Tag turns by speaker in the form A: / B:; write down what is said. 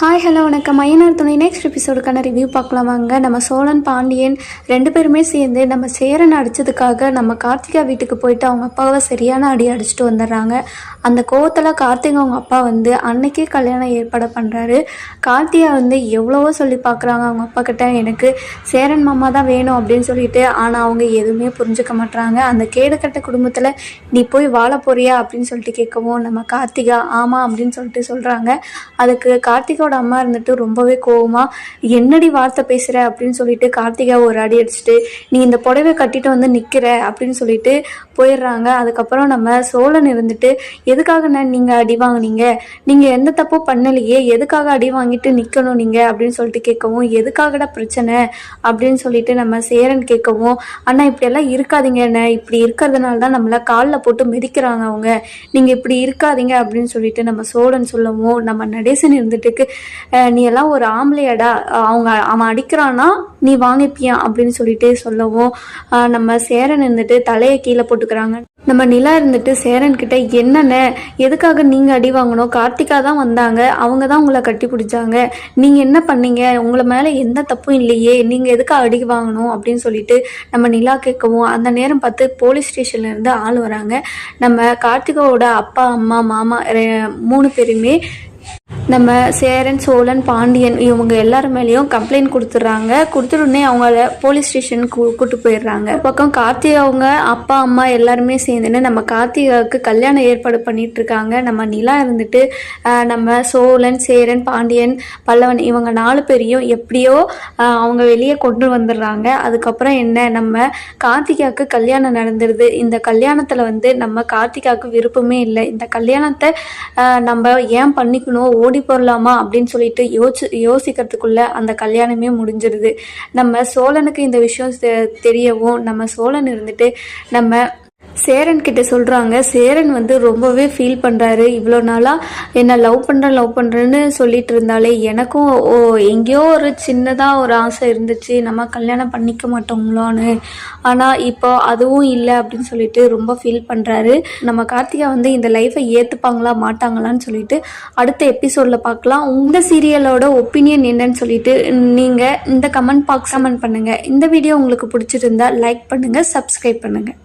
A: Hi hello வணக்கம். ஐயனார் துணை. Next எபிசோடுக்கான review பார்க்கலாமாங்க நம்ம சோழன் பாண்டியன் ரெண்டு பேருமே சேர்ந்து நம்ம சேரன் அடித்ததுக்காக நம்ம கார்த்திகா வீட்டுக்கு போயிட்டு அவங்க அப்பாவை சரியான அடி அடிச்சுட்டு வந்துடுறாங்க. அந்த கோவத்தில் கார்த்திகா அவங்க அப்பா வந்து அன்னைக்கே கல்யாணம் ஏற்பாடு பண்ணுறாரு கார்த்திகா வந்து எவ்வளவோ சொல்லி பார்க்குறாங்க அவங்க அப்பா கிட்ட. எனக்கு சேரன் மாமா தான் வேணும் அப்படின்னு சொல்லிட்டு ஆனால் அவங்க எதுவுமே புரிஞ்சுக்க மாட்டுறாங்க அந்த கேடுகட்ட குடும்பத்தில் நீ போய் வாழ போறியா? அப்படின்னு சொல்லிட்டு கேட்கவும் நம்ம கார்த்திகா ஆமாம் அப்படின்னு சொல்லிட்டு சொல்கிறாங்க அதுக்கு கார்த்திகா கார்த்திகாவோட அம்மா இருந்துட்டு ரொம்பவே கோவமா என்னடி வார்த்தை பேசுகிற அப்படின்னு சொல்லிட்டு கார்த்திகா ஒரு அடி அடிச்சுட்டு நீ இந்த புடவை கட்டிட்டு வந்து நிற்கிற அப்படின்னு சொல்லிட்டு போயிடுறாங்க. அதுக்கப்புறம் நம்ம சோழன் இருந்துட்டு எதுக்காக நான் நீங்கள் அடி வாங்குனீங்க? நீங்கள் எந்த தப்பும் பண்ணலையே. எதுக்காக அடி வாங்கிட்டு நிற்கணும் நீங்கள் அப்படின்னு சொல்லிட்டு கேட்கவும் எதுக்காகடா பிரச்சனை? அப்படின்னு சொல்லிட்டு நம்ம சேரன் கேட்கவும் அண்ணா இப்படியெல்லாம் இருக்காதீங்க என்ன இப்படி இருக்கிறதுனால தான் நம்மளை காலில் போட்டு மிதிக்கிறாங்க அவங்க. நீங்கள் இப்படி இருக்காதீங்க. அப்படின்னு சொல்லிட்டு நம்ம சோழன் சொல்லவும் நம்ம நடேசன் இருந்துட்டுக்கு நீ எல்லாம் ஒரு ஆம்பளையடா. அவங்க அவன் அடிக்கிறான்னா நீ வாங்கிப்பியா அப்படின்னு சொல்லிட்டு சொல்லவும் நம்ம சேரன் இருந்துட்டு தலையை கீழே போட்டுக்கிறாங்க. நம்ம நிலா இருந்துட்டு சேரன் கிட்ட என்னென்ன எதுக்காக நீங்கள் அடி வாங்கணும்? கார்த்திகா தான் வந்தாங்க. அவங்க தான் உங்களை கட்டி பிடிச்சாங்க. நீங்கள் என்ன பண்ணீங்க? உங்களை மேலே எந்த தப்பும் இல்லையே. நீங்கள் எதுக்கு அடி வாங்கணும்? அப்படின்னு சொல்லிட்டு நம்ம நிலா கேட்கவும் அந்த நேரம் பார்த்து போலீஸ் ஸ்டேஷன்லேருந்து ஆள் வராங்க. நம்ம கார்த்திகாவோட அப்பா அம்மா மாமா ரெ- மூணு பேருமே நம்ம சேரன் சோழன் பாண்டியன் இவங்க எல்லாரும் மேலேயும் கம்ப்ளைண்ட் கொடுத்துட்றாங்க கொடுத்துட்டோடனே அவங்கள போலீஸ் ஸ்டேஷனுக்கு கூட்டு போயிடுறாங்க பக்கம் கார்த்திக் அவங்க அப்பா அம்மா எல்லாருமே சேர்ந்துன்னு நம்ம கார்த்திகாவுக்கு கல்யாணம் ஏற்பாடு பண்ணிட்டு இருக்காங்க நம்ம நிலா இருந்துட்டு நம்ம சோழன் சேரன் பாண்டியன் பல்லவன் இவங்க நாலு பேரையும் எப்படியோ அவங்க வெளியே கொண்டு வந்துடுறாங்க அதுக்கப்புறம் என்ன? நம்ம கார்த்திகாவுக்கு கல்யாணம் நடந்துடுது இந்த கல்யாணத்தில் வந்து நம்ம கார்த்திகாவுக்கு விருப்பமே இல்லை. இந்த கல்யாணத்தை நம்ம ஏன் பண்ணிக்கணும்? ஓடி போடலாமா அப்படின்னு சொல்லிட்டு யோசி யோசிக்கிறதுக்குள்ள அந்த கல்யாணமே முடிஞ்சிருது. நம்ம சோழனுக்கு இந்த விஷயம் தெ- தெரியவும் நம்ம சோழன் இருந்துட்டு நம்ம சேரன் கிட்ட சொல்கிறாங்க சேரன் வந்து ரொம்பவே ஃபீல் பண்ணுறாரு இவ்வளோ நாளாக என்னை லவ் பண்ணுறேன் லவ் பண்ணுறேன்னு சொல்லிட்டு இருந்தாலே எனக்கும் ஓ எங்கேயோ ஒரு சின்னதாக ஒரு ஆசை இருந்துச்சு. நம்ம கல்யாணம் பண்ணிக்க மாட்டோங்களோன்னு ஆனால் இப்போ அதுவும் இல்லை அப்படின்னு சொல்லிட்டு ரொம்ப ஃபீல் பண்ணுறாரு நம்ம கார்த்திகா வந்து இந்த லைஃப்பை ஏற்றுப்பாங்களா மாட்டாங்களான்னு சொல்லிட்டு அடுத்த எபிசோடில் பார்க்கலாம் உங்கள் சீரியலோட ஒப்பீனியன் என்னன்னு சொல்லிட்டு நீங்கள் இந்த கமெண்ட் பாக்ஸ் கமெண்ட் பண்ணுங்கள் இந்த வீடியோ உங்களுக்கு பிடிச்சிருந்தா லைக் பண்ணுங்கள் சப்ஸ்கிரைப் பண்ணுங்கள்